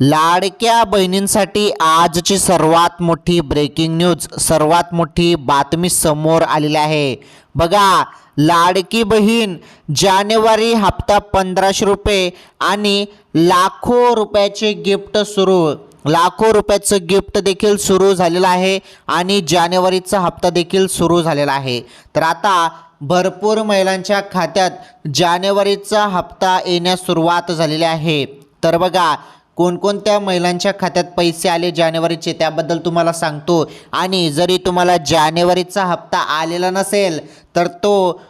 लाडक्या बहिणींसाठी आजची सर्वात मोठी ब्रेकिंग न्यूज सर्वात मोठी बातमी समोर आलेली आहे. बघा लाडकी बहीण जानेवारी हप्ता पंधराशे रुपये आणि लाखो रुपयाचे गिफ्ट सुरू. लाखो रुपयाचं गिफ्ट देखील सुरू झालेलं आहे आणि जानेवारीचा हप्ता देखील सुरू झालेला आहे. तर आता भरपूर महिलांच्या खात्यात जानेवारीचा हप्ता येण्यास सुरुवात झालेली आहे. तर बघा कोणकोणत्या महिलांच्या खात्यात पैसे आले जानेवारीचे त्याबद्दल तुम्हाला सांगतो. आणि जरी तुम्हाला जानेवारीचा हप्ता आलेला नसेल तर तो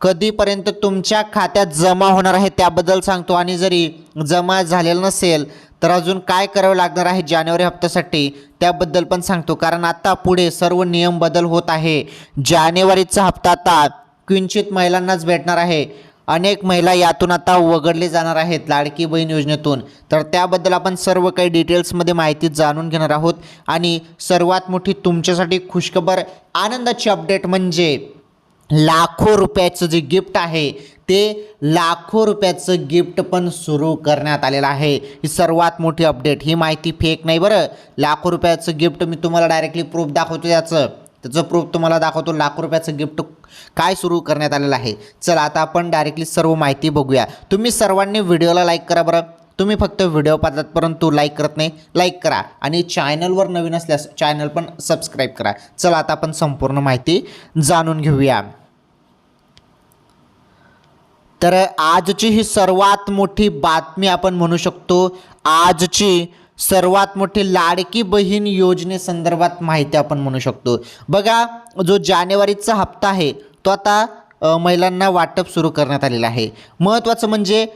कधीपर्यंत तुमच्या खात्यात जमा होणार आहे त्याबद्दल सांगतो. आणि जरी जमा झालेला नसेल तर अजून काय करावं लागणार आहे जानेवारी हप्त्यासाठी त्याबद्दल पण सांगतो. कारण आता पुढे सर्व नियम बदल होत आहे. जानेवारीचा हप्ता आता किंचित महिलांनाच भेटणार आहे. अनेक महिला यातून आता वगळले जाणार आहेत लाडकी बहीण योजनेतून. तर त्याबद्दल आपण सर्व काही डिटेल्समध्ये माहिती जाणून घेणार आहोत. आणि सर्वात मोठी तुमच्यासाठी खुशखबर आनंदाची अपडेट म्हणजे लाखो रुपयाचं जे गिफ्ट आहे ते लाखो रुपयाचं गिफ्ट पण सुरू करण्यात आलेलं आहे. ही सर्वात मोठी अपडेट. ही माहिती फेक नाही बरं. लाखो रुपयाचं गिफ्ट मी तुम्हाला डायरेक्टली प्रूफ दाखवतो त्याचं. त्याचं प्रूफ तुम्हाला दाखवतो लाखो रुपयाचं गिफ्ट काय सुरू करण्यात आलेलं आहे? चला आता आपण डायरेक्टली सर्व माहिती बघूया. तुम्ही सर्वांनी व्हिडिओला लाईक करा बरं. तुम्ही फक्त व्हिडिओ पाहतात परंतु लाईक करत नाही लाईक करा. आणि चॅनलवर नवीन असल्यास चॅनल पण सबस्क्राईब करा. चला आता आपण संपूर्ण माहिती जाणून घेऊया. तर आजची ही सर्वात मोठी बातमी आपण म्हणू शकतो आजची सर्वात मोठी लाडकी बहीण योजनेसंदर्भात माहिती आपण म्हणू शकतो. बघा जो जानेवारीचा हप्ता आहे तो आता महिलांना वाटप सुरू करण्यात आलेलं आहे. महत्त्वाचं म्हणजे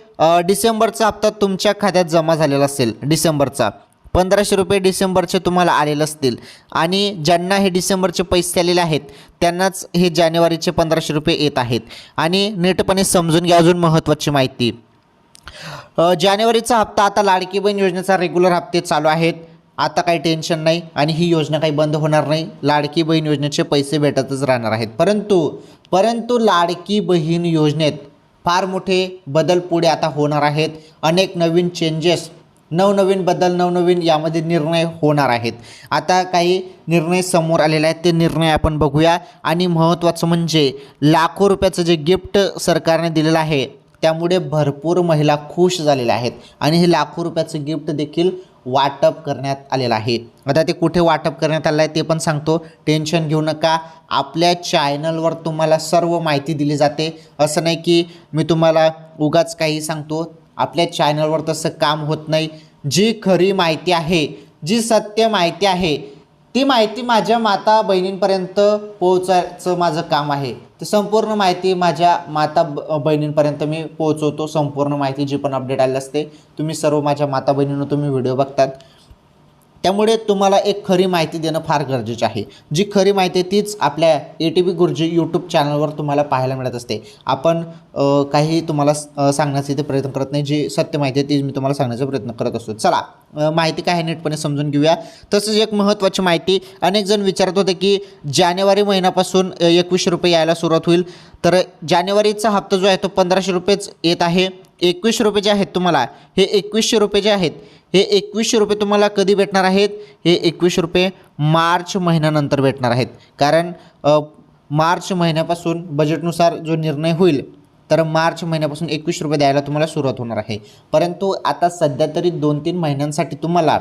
डिसेंबरचा हप्ता तुमच्या खात्यात जमा झालेला असेल डिसेंबरचा. पंधराशे रुपये डिसेंबरचे तुम्हाला आलेले असतील. आणि ज्यांना हे डिसेंबरचे पैसे आलेले आहेत त्यांनाच हे जानेवारीचे पंधराशे रुपये येत आहेत. आणि नीटपणे समजून घ्या अजून महत्त्वाची माहिती. जानेवारीचा हप्ता आता लाडकी बहीण योजनेचा रेग्युलर हप्ते चालू आहेत. आता काही टेन्शन नाही आणि ही योजना काही बंद होणार नाही. लाडकी बहीण योजनेचे पैसे भेटतच राहणार आहेत. परंतु परंतु लाडकी बहीण योजनेत फार मोठे बदल पुढे आता होणार आहेत. अनेक नवीन चेंजेस नवनवीन बदल नवनवीन यामध्ये निर्णय होणार आहेत. आता काही निर्णय समोर आलेले आहेत. ते निर्णय आपण बघूया. आणि महत्त्वाचं म्हणजे लाखो रुपयाचं जे गिफ्ट सरकारने दिलेलं आहे त्यामुळे भरपूर महिला खुश झालेल्या आहेत आणि हे लाखो रुपयाचं गिफ्ट देखील वाटप करण्यात आलेलं आहे. आता ते कुठे वाटप करण्यात आलं आहे ते पण सांगतो. टेन्शन घेऊ नका. आपल्या चॅनलवर तुम्हाला सर्व माहिती दिली जाते. असं नाही की मी तुम्हाला उगाच काही सांगतो. आपल्या चॅनलवर तसं काम होत नाही. जी खरी माहिती आहे जी सत्य माहिती आहे ती माहिती माझ्या माता बहिणींपर्यंत पोहोचायचं माझं काम आहे. तर संपूर्ण माहिती माझ्या माता ब- बहिणींपर्यंत मी पोहोचवतो संपूर्ण माहिती जी पण अपडेट आली असते तुम्ही सर्व माझ्या माता बहिणींना तुम्ही व्हिडिओ बघतात. त्यामुळे तुम्हाला एक खरी माहिती देणं फार गरजेचं आहे. जी खरी माहिती आहे तीच आपल्या ए टी बी गुरुजी यूट्यूब चॅनलवर तुम्हाला पाहायला मिळत असते. आपण काही तुम्हाला सांगण्याचा इथे प्रयत्न करत नाही. जी सत्य माहिती आहे ती मी तुम्हाला सांगण्याचा प्रयत्न करत असतो. चला. माहिती काय आहे नीटपणे समजून घेऊया. तसंच एक महत्त्वाची माहिती अनेक जण विचारत होते की जानेवारी महिन्यापासून एकवीसशे रुपये यायला सुरुवात होईल. तर जानेवारीचा हप्ता जो आहे तो पंधराशे रुपयेच येत आहे. एकवीसशे रुपये जे आहेत तुम्हाला हे एकवीसशे रुपये जे आहेत हे एकवीसशे रुपये तुम्हाला कधी भेटणार आहेत? हे एकवीसशे रुपये मार्च महिन्यानंतर भेटणार आहेत. कारण मार्च महिन्यापासून बजेटनुसार जो निर्णय होईल तर मार्च महिन्यापासून एकवीस रुपये द्यायला तुम्हाला सुरुवात होणार आहे. परंतु आता सध्या तरी दोन तीन महिन्यांसाठी तुम्हाला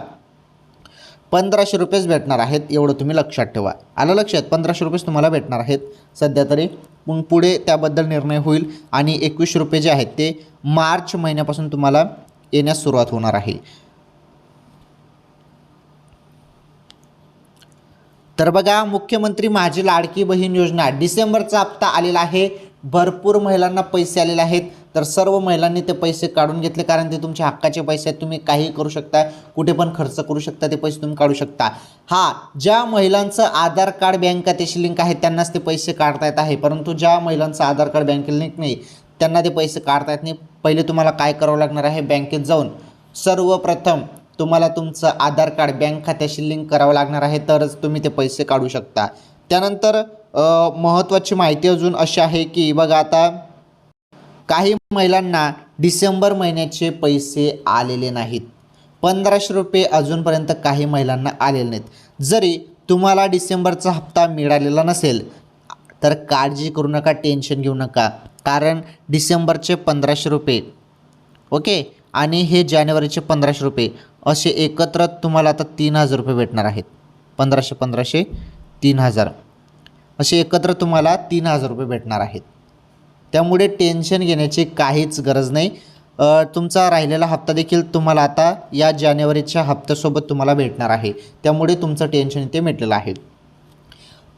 पंधराशे रुपयेच भेटणार आहेत एवढं तुम्ही लक्षात ठेवा. आलं लक्षात? पंधराशे रुपयेच तुम्हाला भेटणार आहेत. सध्या तरी मग पुढे त्याबद्दल निर्णय होईल आणि एकवीस रुपये जे आहेत ते मार्च महिन्यापासून तुम्हाला येण्यास सुरुवात होणार आहे. तर बघा मुख्यमंत्री माझी लाडकी बहीण योजना डिसेंबरचा हप्ता आलेला आहे. भरपूर महिलांना पैसे आलेले आहेत. तर सर्व महिलांनी ते पैसे काढून घेतले कारण ते तुमच्या हक्काचे पैसे आहेत. तुम्ही काही करू शकता कुठे पण खर्च करू शकता ते पैसे तुम्ही काढू शकता. हा ज्या महिलांचं आधार कार्ड बँक खात्याशी लिंक आहे त्यांनाच ते पैसे काढता येत आहे. परंतु ज्या महिलांचं आधार कार्ड बँकेला लिंक नाही त्यांना ते पैसे काढता येत नाही. पहिले तुम्हाला काय करावं लागणार आहे? बँकेत जाऊन सर्वप्रथम तुम्हाला तुमचं आधार कार्ड बँक खात्याशी लिंक करावं लागणार आहे. तरच तुम्ही ते पैसे काढू शकता. त्यानंतर महत्त्वाची माहिती अजून अशी आहे की बघा आता काही महिलांना डिसेंबर महिन्याचे पैसे आलेले नाहीत. पंधराशे रुपये अजूनपर्यंत काही महिलांना आलेले नाहीत. जरी तुम्हाला डिसेंबरचा हप्ता मिळालेला नसेल तर काळजी करू नका टेन्शन घेऊ नका. कारण डिसेंबरचे पंधराशे रुपये ओके? आणि हे जानेवारीचे पंधराशे रुपये असे एकत्र तुम्हाला आता तीन हजार रुपये भेटणार आहेत. पंधराशे पंधराशे. तीन हजार. असे एकत्र तुम्हाला तीन हजार रुपये भेटणार आहेत. त्यामुळे टेन्शन घेण्याची काहीच गरज नाही. तुमचा राहिलेला हप्ता देखील तुम्हाला आता या जानेवारीच्या हप्त्यासोबत तुम्हाला भेटणार आहे. त्यामुळे तुमचं टेन्शन इथे मिटलेलं आहे.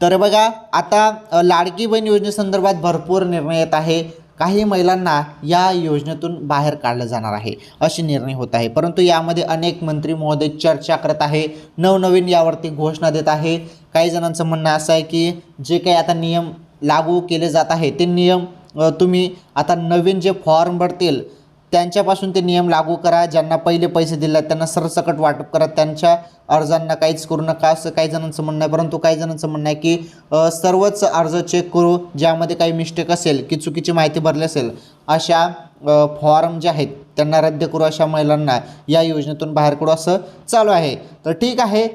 तर बघा आता लाडकी बहीण योजनेसंदर्भात भरपूर निर्णय येत आहे. काही महिलांना या योजनेतून बाहेर काढलं जाणार आहे असे निर्णय होत आहे. परंतु यामध्ये अनेक मंत्री महोदय चर्चा करत आहे नवनवीन यावरती घोषणा देत आहे. काही जणांचं म्हणणं असं आहे की जे काही आता नियम लागू केले जात आहे ते नियम तुम्ही आता नवीन जे फॉर्म भरतील त्यांच्यापासून ते नियम लागू करा. ज्यांना पहिले पैसे दिले त्यांना सरसकट वाटप करा. त्यांच्या अर्जांना काहीच करू नका. असं काही जणांचं म्हणणं आहे. परंतु काही जणांचं म्हणणं आहे की सर्वच अर्ज चेक करू ज्यामध्ये काही मिस्टेक असेल की चुकीची माहिती भरली असेल अशा फॉर्म जे आहेत त्यांना रद्द करू अशा महिलांना या योजनेतून बाहेर करू असं चालू आहे. तर ठीक आहे.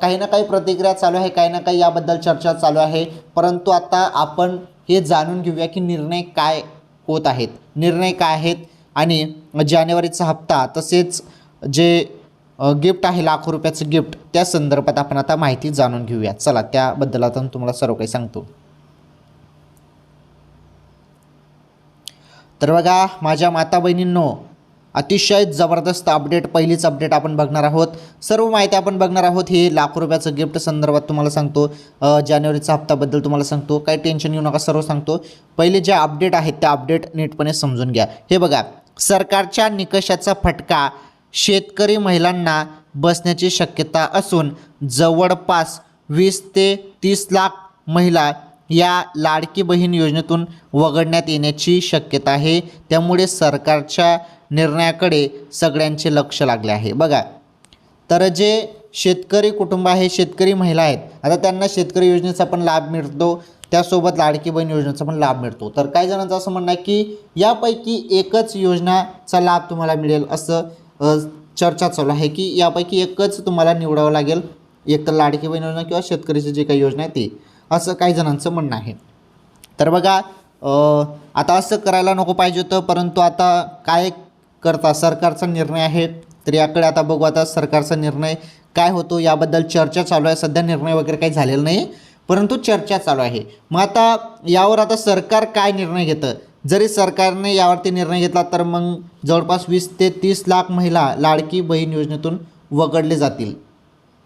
काही ना काही प्रतिक्रिया चालू आहे. काही ना काही याबद्दल चर्चा चालू आहे. परंतु आता आपण हे जाणून घेऊया की निर्णय काय होत आहेत. निर्णय काय आहेत? आणि जानेवारीचा हप्ता तसेच जे गिफ्ट आहे लाखो रुपयाचं गिफ्ट त्या संदर्भात आपण आता माहिती जाणून घेऊया चला त्याबद्दल आता तुम्हाला सर्व काही सांगतो. तर बघा माझ्या माता बहिणींनो अतिशय जबरदस्त अपडेट पहिलीच अपडेट आपण बघणार आहोत. सर्व माहिती आपण बघणार आहोत हे लाखो रुपयाचं गिफ्ट संदर्भात तुम्हाला सांगतो. जानेवारीचा हप्ताबद्दल तुम्हाला सांगतो. काही टेन्शन घेऊ नका सर्व सांगतो. पहिले जे अपडेट आहेत त्या अपडेट नीटपणे समजून घ्या. हे बघा सरकारच्या निकषाचा फटका शेतकरी महिलांना बसण्याची शक्यता असून जवळपास वीस ते तीस लाख महिला या लाडकी बहीण योजनेतून वगळण्यात येण्याची शक्यता आहे. त्यामुळे सरकारच्या निर्णयाकडे सगळ्यांचे लक्ष लागले आहे. बघा तर जे शेतकरी कुटुंब आहे शेतकरी महिला आहेत आता त्यांना शेतकरी योजनेचा पण लाभ मिळतो. त्यासोबत लाडकी बहीण योजनेचा पण लाभ मिळतो. तर काही जणांचं असं म्हणणं आहे की यापैकी एकच योजनाचा लाभ तुम्हाला मिळेल असं चर्चा चालू आहे की यापैकी एकच तुम्हाला निवडावं लागेल एक तर लाडकी बहीण योजना किंवा शेतकरीची जी काही योजना आहे ती असं काही जणांचं म्हणणं आहे. तर बघा आता असं करायला नको पाहिजे होतं परंतु आता काय करता सरकारचा निर्णय आहे तर याकडे आता बघू आता सरकारचा निर्णय काय होतो याबद्दल चर्चा चालू आहे. सध्या निर्णय वगैरे काही झालेला नाही परंतु चर्चा चालू आहे. मग आता यावर आता सरकार काय निर्णय घेतं? जरी सरकारने यावरती निर्णय घेतला तर मग जवळपास वीस ते तीस लाख महिला लाडकी बहीण योजनेतून वगळले जातील.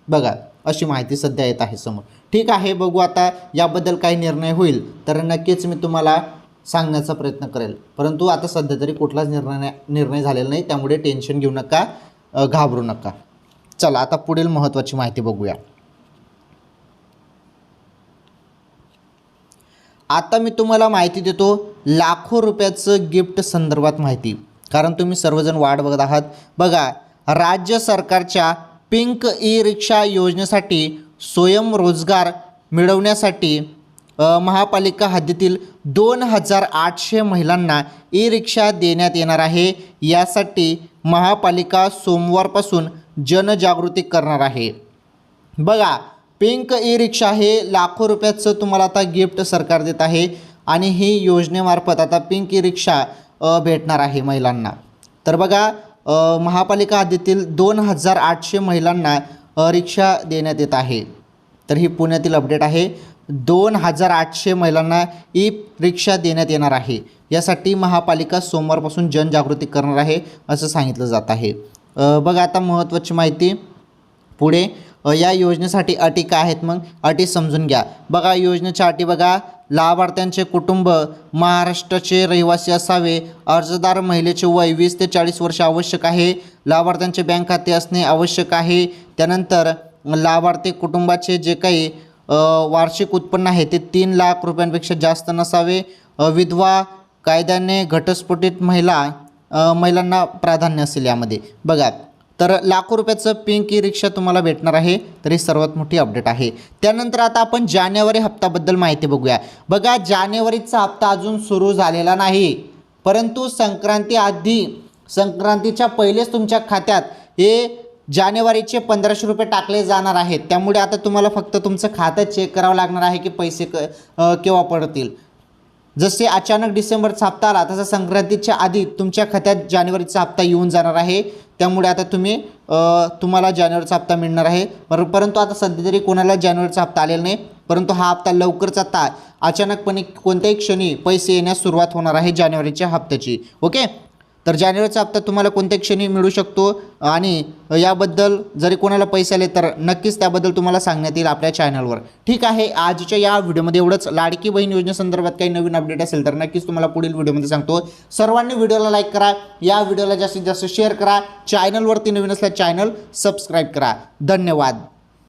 बघा अशी माहिती सध्या येत आहे समोर. ठीक आहे बघू आता याबद्दल काही निर्णय होईल तर नक्कीच मी तुम्हाला सांगण्याचा प्रयत्न करेल. परंतु आता सध्या तरी कुठलाच निर्णय निर्णय झालेला नाही त्यामुळे टेन्शन घेऊ नका घाबरू नका. चला आता पुढील महत्त्वाची माहिती बघूया. आता मी तुम्हाला माहिती देतो लाखो रुपयाचं गिफ्ट संदर्भात माहिती. कारण तुम्ही सर्वजण वाट बघत आहात. बघा राज्य सरकारच्या पिंक ई रिक्षा योजनेसाठी स्वयंरोजगार मिळवण्यासाठी महापालिका हद्दीतील दोन हजार आठशे महिलांना ई रिक्षा देण्यात येणार आहे. यासाठी महापालिका सोमवारपासून जनजागृती करणार आहे. बघा पिंक ई रिक्षा हे लाखो रुपयाचं तुम्हाला आता गिफ्ट सरकार देत आहे आणि ही योजनेमार्फत आता पिंक ई रिक्षा भेटणार आहे महिलांना. तर बघा महापालिका हद्दीतील दोन हजार आठशे महिलांना रिक्षा देण्यात येत आहे. तर ही पुण्यातील अपडेट आहे. दोन हजार आठशे महिलांना ई रिक्षा देण्यात येणार आहे. यासाठी महापालिका सोमवारपासून जनजागृती करणार आहे असं सांगितलं जात आहे. बघा आता महत्त्वाची माहिती पुढे. या योजनेसाठी अटी काय आहेत मग? अटी समजून घ्या. बघा योजनेच्या अटी बघा. लाभार्थ्यांचे कुटुंब महाराष्ट्राचे रहिवासी असावे अर्जदार महिलेचे वय वीस ते चाळीस वर्ष आवश्यक आहे लाभार्थ्यांचे बँक खाते असणे आवश्यक आहे. त्यानंतर लाभार्थी कुटुंबाचे जे काही वार्षिक उत्पन्न आहे ते तीन लाख रुपयांपेक्षा जास्त नसावे. विधवा कायद्याने घटस्फोटित महिला महिलांना प्राधान्य असेल यामध्ये. बघा तर लाखो रुपयाचं पिंक ई रिक्षा तुम्हाला भेटणार आहे. तर ही सर्वात मोठी अपडेट आहे. त्यानंतर आता आपण जानेवारी हप्त्याबद्दल माहिती बघूया. बघा जानेवारीचा हप्ता अजून सुरू झालेला नाही. परंतु संक्रांती आधी संक्रांतीच्या पहिलेच तुमच्या खात्यात हे जानेवारीचे पंधराशे रुपये टाकले जाणार आहेत. त्यामुळे आता तुम्हाला फक्त तुमचं खातं चेक करावं लागणार आहे की पैसे क केव्हा पडतील. जसे अचानक डिसेंबरचा हप्ता आला तसा संक्रांतीच्या आधी तुमच्या खात्यात जानेवारीचा हप्ता येऊन जाणार आहे. त्यामुळे आता तुम्ही तुम्हाला जानेवारीचा हप्ता मिळणार आहे. पर परंतु आता सध्या तरी कोणाला जानेवारीचा हप्ता आलेला नाही. परंतु हा हप्ता लवकरच आता अचानकपणे कोणत्याही क्षणी पैसे येण्यास सुरुवात होणार आहे जानेवारीच्या हप्त्याची. ओके? तर जानेवारीचा हप्ता तुम्हाला कोणत्या क्षणी मिळू शकतो? आणि याबद्दल जरी कोणाला पैसे आले तर नक्कीच त्याबद्दल तुम्हाला सांगण्यात येईल आपल्या चॅनलवर ठीक आहे आजच्या या व्हिडिओमध्ये एवढंच. लाडकी बहीण योजनेसंदर्भात काही नवीन अपडेट असेल तर नक्कीच तुम्हाला पुढील व्हिडिओमध्ये सांगतो. सर्वांनी व्हिडिओला लाईक करा या व्हिडिओला जास्तीत जास्त शेअर करा. चॅनलवरती नवीन असल्या चॅनल सबस्क्राईब करा. धन्यवाद.